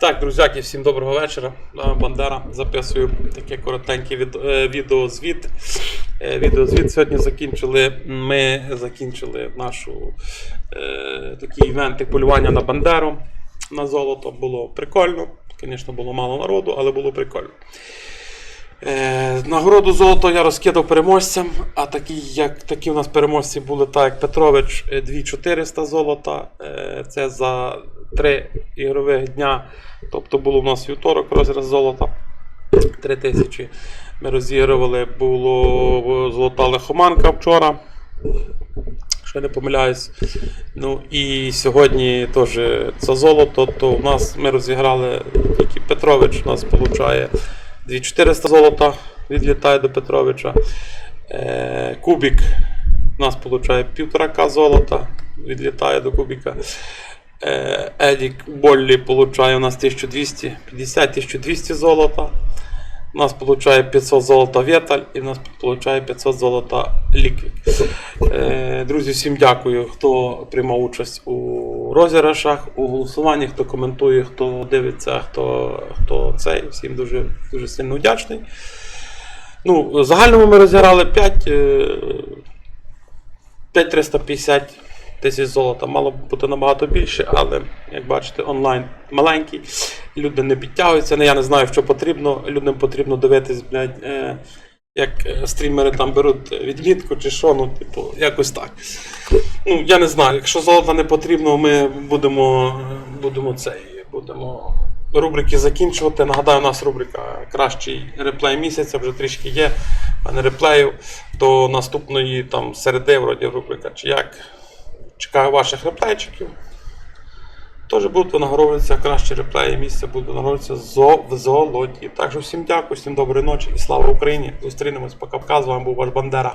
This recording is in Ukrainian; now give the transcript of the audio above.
Так, друзяки, всім доброго вечора. Е, Бандера. Записую таке коротеньке е, відеозвіт. Е, Відеозвіт сьогодні закінчили. Ми закінчили нашу е, такий івент полювання на Бандеру на золото. Було прикольно. Звісно, було мало народу, але було прикольно. Е, нагороду золото я розкидав переможцям, а такі, як, такі у нас переможці були, так як Петрович, е, 2400 золота. Е, це за три ігрових дня. Тобто було у нас вівторок розріз золота. 3000 ми розігрували, було золота лихоманка вчора. Якщо не помиляюсь. Ну і сьогодні теж це золото, то у нас ми розіграли тільки Петрович, у нас получає 2400 золота, відлітає до Петровича. Е, Кубік у нас получає 1,5к золота, відлітає до Кубіка. Е, Едік Боллі получає у нас 1250-1200 золота. У нас получає 500 золота Веталь і в нас получає 500 золота Ліквід. Е, Друзі, всім дякую, хто приймав участь у розіграшах, у голосуванні, хто коментує, хто дивиться, хто, хто цей. Всім дуже, дуже сильно вдячний. Ну, в загальному ми розіграли 5, е, 5350 тисяч золота. Мало б бути набагато більше, але як бачите, онлайн маленький. Люди не підтягуються. Ну, Я не знаю, що потрібно. Людям потрібно дивитись, блядь, е, як е, стрімери там беруть відмітку чи що, ну, типу, якось так. Ну, я не знаю, якщо золота не потрібно, ми будемо, будемо цей, будемо рубрики закінчувати. Нагадаю, у нас рубрика Кращий реплей місяця, вже трішки є, а не реплеїв. До наступної там середи, вроді рубрика чи як. Чекаю ваших реплейчиків. Теж будуть винагороджуватися кращі реплеї місця, будуть винагороджуватися в золоті. Так що всім дякую, всім доброї ночі і слава Україні! Зустрінемось пока-пока. З вами був ваш Бандера.